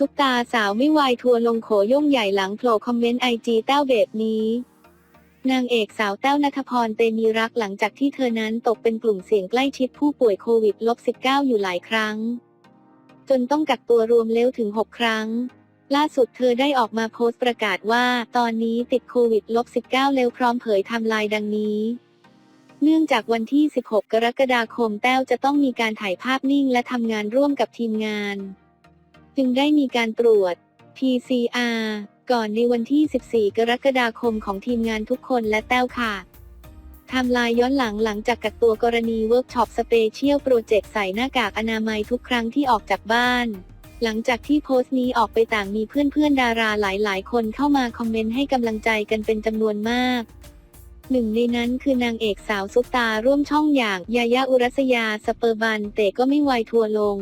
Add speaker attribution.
Speaker 1: ซุปตาสาวไม่วายทัวร์ลงโขย่งใหญ่หลังโผล่คอมเมนต์ไอจีแต้วแบบนี้ นางเอกสาวแต้วนัทพรเตมีรักหลังจากที่เธอนั้นตกเป็นกลุ่มเสี่ยงใกล้ชิดผู้ป่วยโควิดลบ19อยู่หลายครั้ง จนต้องกักตัวรวมแล้วถึง 6 ครั้ง ล่าสุดเธอได้ออกมาโพสต์ประกาศว่า ตอนนี้ติดโควิดลบ19แล้วพร้อมเผยไทม์ไลน์ดังนี้เนื่องจากวันที่ 16 กรกฎาคมแต้วจะต้องมีการถ่ายภาพนิ่งและทำงานร่วมกับทีมงาน จึงได้มีการตรวจ PCR ก่อนในวันที่ 14 กรกฎาคมของทีมงานทุกคนและแต้วค่ะทำลายย้อนหลังหลังจากกักตัวกรณีเวิร์กช็อปสเปเชียลโปรเจกต์ใส่หน้ากากอนามัยทุกครั้งที่ออกจากบ้าน หลังจากที่โพสต์นี้ออกไปต่างมีเพื่อนๆ ดาราหลายๆ คนเข้ามาคอมเมนต์ให้กำลังใจกันเป็นจำนวนมาก หนึ่งในนั้นคือนางเอกสาวซุปตาร่วมช่องอย่างยายาอุรัสยาสเปอร์บันแต่ก็ไม่ไวทัวลง